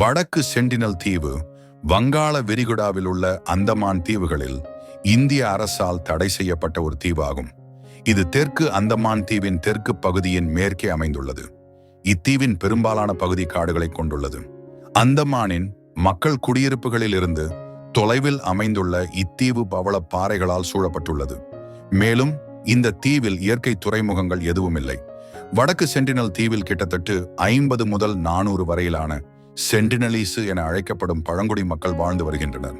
வடக்கு சென்டினல் தீவு வங்காள விரிகுடாவில் உள்ள அந்தமான் தீவுகளில் இந்திய அரசால் தடை செய்யப்பட்ட ஒரு தீவாகும். இது தெற்கு அந்தமான் தீவின் தெற்கு பகுதியின் மேற்கே அமைந்துள்ளது. இத்தீவின் பெரும்பாலான பகுதி காடுகளை கொண்டுள்ளது. அந்தமானின் மக்கள் குடியிருப்புகளில் இருந்து தொலைவில் அமைந்துள்ள இத்தீவு பவள பாறைகளால் சூழப்பட்டுள்ளது. மேலும் இந்த தீவில் இயற்கை துறைமுகங்கள் எதுவும் இல்லை வடக்கு சென்டினல் தீவில் கிட்டத்தட்ட ஐம்பது முதல் நானூறு வரையிலான சென்டினலீசு என அழைக்கப்படும் பழங்குடி மக்கள் வாழ்ந்து வருகின்றனர்.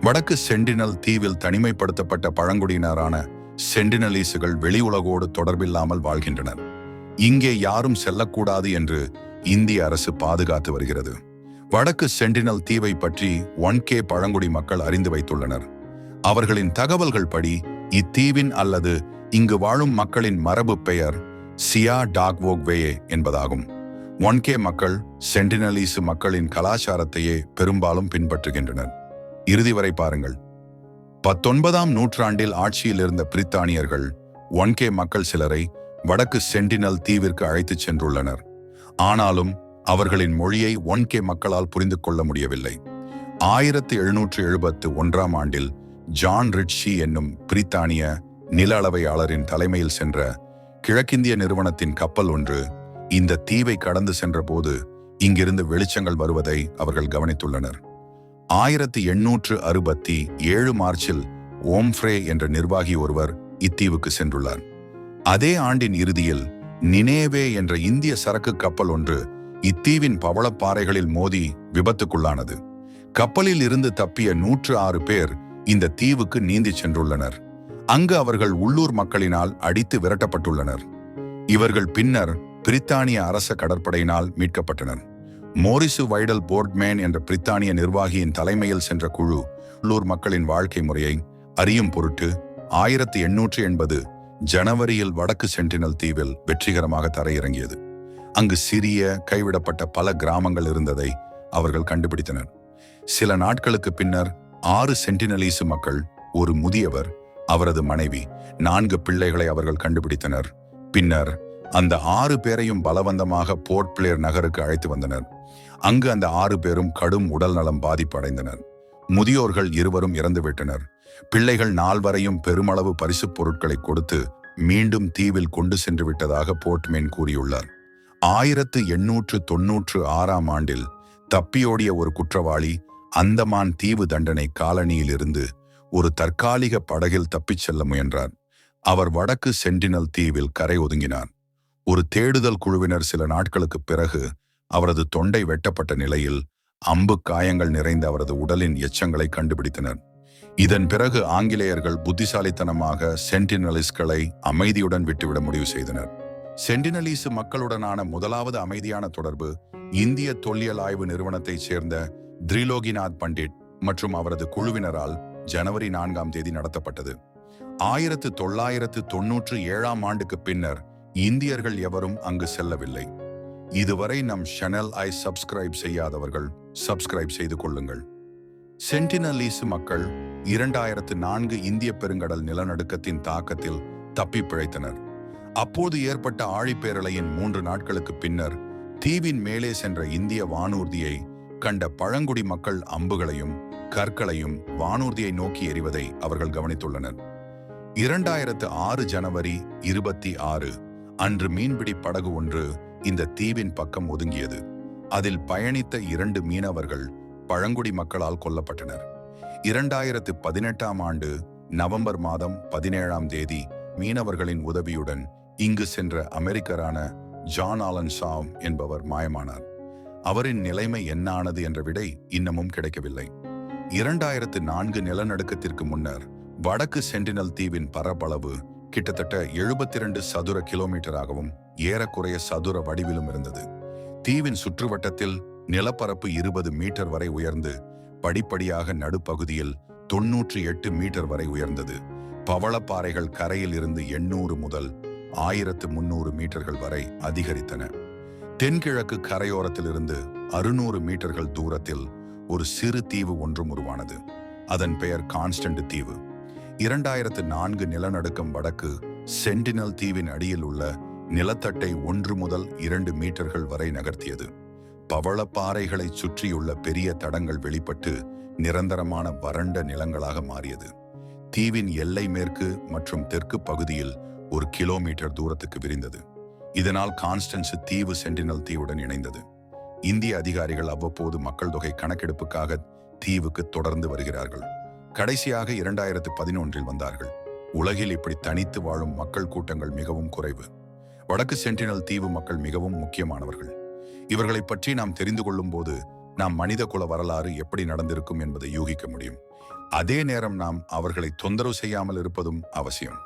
வடக்கு சென்டினல் தீவில் தனிமைப்படுத்தப்பட்ட பழங்குடியினரான சென்டினலீசுகள் வெளி உலகோடு தொடர்பில்லாமல் வாழ்கின்றனர். இங்கே யாரும் செல்லக்கூடாது என்று இந்திய அரசு பாதுகாத்து வருகிறது. வடக்கு சென்டினல் தீவை பற்றி ஒன் கே பழங்குடி மக்கள் அறிந்து வைத்துள்ளனர். அவர்களின் தகவல்கள் படி இத்தீவின் அல்லது இங்கு வாழும் மக்களின் மரபு பெயர் சியா டாக்வோக்வேயே என்பதாகும். ஒன் கே மக்கள் சென்டினலீசு மக்களின் கலாச்சாரத்தையே பெரும்பாலும் பின்பற்றுகின்றனர். இறுதி வரை பாருங்கள். பத்தொன்பதாம் நூற்றாண்டில் ஆட்சியில் இருந்த பிரித்தானியர்கள் ஒன் கே மக்கள் சிலரை வடக்கு சென்டினல் தீவிற்கு அழைத்துச் சென்றுள்ளனர். ஆனாலும் அவர்களின் மொழியை ஒன் கே மக்களால் புரிந்து கொள்ள முடியவில்லை. ஆயிரத்தி எழுநூற்று எழுபத்து ஒன்றாம் ஆண்டில் ஜான் ரிட்ஷி என்னும் பிரித்தானிய நில அளவையாளரின் தலைமையில் சென்ற கிழக்கிந்திய நிறுவனத்தின் கப்பல் ஒன்று இந்த தீவை கடந்து சென்றபோது இங்கிருந்து வெளிச்சங்கள் வருவதை அவர்கள் கவனித்துள்ளனர். ஆயிரத்தி எண்ணூற்று அறுபத்தி ஏழு மார்ச்சில் ஓம்ஃப்ரே என்ற நிர்வாகி ஒருவர் இத்தீவுக்கு சென்றுள்ளார். அதே ஆண்டின் இறுதியில் நினேவே என்ற இந்திய சரக்கு கப்பல் ஒன்று இத்தீவின் பவளப்பாறைகளில் மோதி விபத்துக்குள்ளானது. கப்பலில் இருந்து தப்பிய நூற்று ஆறு பேர் இந்த தீவுக்கு நீந்தி சென்றுள்ளனர். அங்கு அவர்கள் உள்ளூர் மக்களினால் அடித்து விரட்டப்பட்டுள்ளனர். இவர்கள் பின்னர் பிரித்தானிய அரச கடற்படையினால் மீட்கப்பட்டனர். மோரிசு வைடல் போர்ட்மேன் என்ற பிரித்தானிய நிர்வாகியின் தலைமையில் சென்ற குழு உள்ளூர் மக்களின் வாழ்க்கை முறையை அறியும் பொருட்டு ஆயிரத்தி எண்ணூற்றி எண்பது ஜனவரியில் வடக்கு சென்டினல் தீவில் வெற்றிகரமாக தரையிறங்கியது. அங்கு சிறிய கைவிடப்பட்ட பல கிராமங்கள் இருந்ததை அவர்கள் கண்டுபிடித்தனர். சில நாட்களுக்கு பின்னர் ஆறு சென்டினலீசு மக்கள் ஒரு முதியவர் அவரது மனைவி நான்கு பிள்ளைகளை அவர்கள் கண்டுபிடித்தனர். பின்னர் அந்த ஆறு பேரையும் பலவந்தமாக போர்ட் பிளேயர் நகருக்கு அழைத்து வந்தனர். அங்கு அந்த ஆறு பேரும் கடும் உடல் நலம் பாதிப்பு அடைந்தனர் முதியோர்கள் இருவரும் இறந்துவிட்டனர் பிள்ளைகள் நால்வரையும் பெருமளவு பரிசுப் பொருட்களை கொடுத்து மீண்டும் தீவில் கொண்டு சென்று விட்டதாக போர்ட்மேன் கூறியுள்ளார். ஆயிரத்து எண்ணூற்று தொன்னூற்று ஆறாம் ஆண்டில் தப்பியோடிய ஒரு குற்றவாளி அந்தமான் தீவு தண்டனை காலனியிலிருந்து ஒரு தற்காலிக படகில் தப்பிச் செல்ல முயன்றார். அவர் வடக்கு சென்டினல் தீவில் கரை ஒதுங்கினார். ஒரு தேடுதல் குழுவினர் சில நாட்களுக்கு பிறகு அவரது தொண்டை வெட்டப்பட்ட நிலையில் அம்பு காயங்கள் நிறைந்த அவரது உடலின் எச்சங்களை கண்டுபிடித்தனர். இதன் பிறகு ஆங்கிலேயர்கள் புத்திசாலித்தனமாக சென்டினலிஸ்களை அமைதியுடன் விட்டுவிட முடிவு செய்தனர். சென்டினலீசு மக்களுடனான முதலாவது அமைதியான தொடர்பு இந்திய தொல்லியல் ஆய்வு நிறுவனத்தைச் சேர்ந்த திரிலோகிநாத் பண்டிட் மற்றும் அவரது குழுவினரால் ஜனவரி நான்காம் தேதி நடத்தப்பட்டது. ஆயிரத்து தொள்ளாயிரத்து தொன்னூற்று ஏழாம் ஆண்டுக்கு பின்னர் இந்தியர்கள் எவரும் அங்கு செல்லவில்லை. இதுவரை நம் சேனல் ஐ சப்ஸ்கிரைப் செய்யாதவர்கள் சப்ஸ்கிரைப் செய்து கொள்ளுங்கள். சென்டினலீசு மக்கள் இரண்டாயிரத்து நான்கு இந்திய பெருங்கடல் நிலநடுக்கத்தின் தாக்கத்தில் தப்பி பிழைத்தனர். அப்போது ஏற்பட்ட ஆழிப்பேரலையின் மூன்று நாட்களுக்கு பின்னர் தீவின் மேலே சென்ற இந்திய வானூர்தியை கண்ட பழங்குடி மக்கள் அம்புகளையும் கற்களையும் வானூர்தியை நோக்கி எறிவதை அவர்கள் கவனித்துள்ளனர். இரண்டாயிரத்து ஆறு ஜனவரி இருபத்தி ஆறு அன்று மீன்பிடி படகு ஒன்று இந்த தீவின் பக்கம் ஒதுங்கியது. அதில் பயணித்த இரண்டு மீனவர்கள் பழங்குடி மக்களால் கொல்லப்பட்டனர். இரண்டாயிரத்து பதினெட்டாம் ஆண்டு நவம்பர் மாதம் பதினேழாம் தேதி மீனவர்களின் உதவியுடன் இங்கு சென்ற அமெரிக்கரான ஜான் ஆலன் சாவ் என்பவர் மாயமானார். அவரின் நிலைமை என்ன ஆனது என்ற விடை இன்னமும் கிடைக்கவில்லை. இரண்டாயிரத்து நான்கு நிலநடுக்கத்திற்கு முன்னர் வடக்கு சென்டினல் தீவின் பரப்பளவு கிட்டத்தட்ட எழுபத்தி இரண்டு சதுர கிலோமீட்டராகவும் ஏறக்குறைய சதுர வடிவிலும் இருந்தது. தீவின் சுற்றுவட்டத்தில் நிலப்பரப்பு இருபது மீட்டர் வரை உயர்ந்து படிப்படியாக நடுப்பகுதியில் தொன்னூற்றி எட்டு மீட்டர் வரை உயர்ந்தது. பவளப்பாறைகள் கரையில் இருந்து எண்ணூறு முதல் ஆயிரத்து முன்னூறு மீட்டர்கள் வரை அதிகரித்தன. தென்கிழக்கு கரையோரத்திலிருந்து அறுநூறு மீட்டர்கள் தூரத்தில் ஒரு சிறு தீவு ஒன்றும் உருவானது. அதன் பெயர் கான்ஸ்டன்ட் தீவு. இரண்டாயிரத்து நான்கு நிலநடுக்கம் வடக்கு சென்டினல் தீவின் அடியில் உள்ள நிலத்தட்டை ஒன்று முதல் இரண்டு மீட்டர்கள் வரை நகர்த்தியது. பவளப்பாறைகளை சுற்றியுள்ள பெரிய தடங்கள் வெளிப்பட்டு நிரந்தரமான வறண்ட நிலங்களாக மாறியது. தீவின் எல்லை மேற்கு மற்றும் தெற்கு பகுதியில் ஒரு கிலோமீட்டர் தூரத்துக்கு விரிந்தது. இதனால் கான்ஸ்டன்ஸ் தீவு சென்டினல் தீவுடன் இணைந்தது. இந்திய அதிகாரிகள் அவ்வப்போது மக்கள் தொகை கணக்கெடுப்புக்காக தீவுக்கு தொடர்ந்து வருகிறார்கள். கடைசியாக இரண்டாயிரத்து பதினொன்றில் வந்தார்கள். உலகில் இப்படி தனித்து வாழும் மக்கள் கூட்டங்கள் மிகவும் குறைவு. வடக்கு சென்டினல் தீவு மக்கள் மிகவும் முக்கியமானவர்கள். இவர்களை பற்றி நாம் தெரிந்து கொள்ளும் போது நாம் மனித குல வரலாறு எப்படி நடந்திருக்கும் என்பதை யூகிக்க முடியும். அதே நேரம் நாம் அவர்களை தொந்தரவு செய்யாமல் இருப்பதும் அவசியம்.